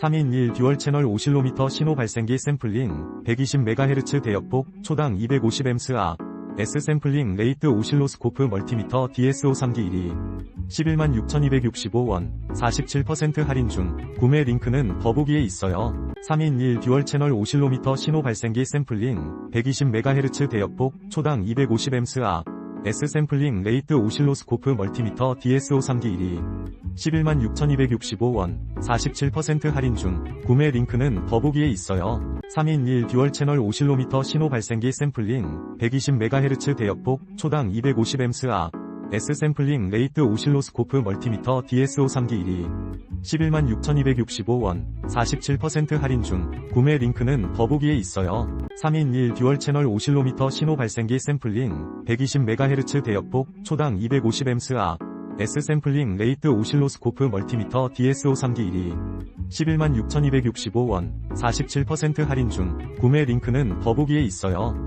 3인 1 듀얼 채널 5실로미터 신호 발생기 샘플링 120MHz 대역폭 초당 250A 악 S 샘플링 레이트 오실로스코프 멀티미터 DSO3기 1위 116,265원 47% 할인 중 구매 링크는 더보기에 있어요. 3인 1 듀얼 채널 5실로미터 신호 발생기 샘플링 120MHz 대역폭 초당 250A 악 S 샘플링 레이트 오실로스코프 멀티미터 DSO3기 1위 116,265원 47% 할인 중 구매 링크는 더보기에 있어요. 3인 1 듀얼 채널 5실로미터 신호 발생기 샘플링 120MHz 대역폭 초당 250A 악 S 샘플링 레이트 오실로스코프 멀티미터 DSO3기 1위 116,265원 47% 할인 중 구매 링크는 더보기에 있어요. 3인 1 듀얼 채널 5실로미터 신호 발생기 샘플링 120MHz 대역폭 초당 250A 악 S 샘플링 레이트 오실로스코프 멀티미터 DSO3기 1위 116,265원 47% 할인 중 구매 링크는 더보기에 있어요.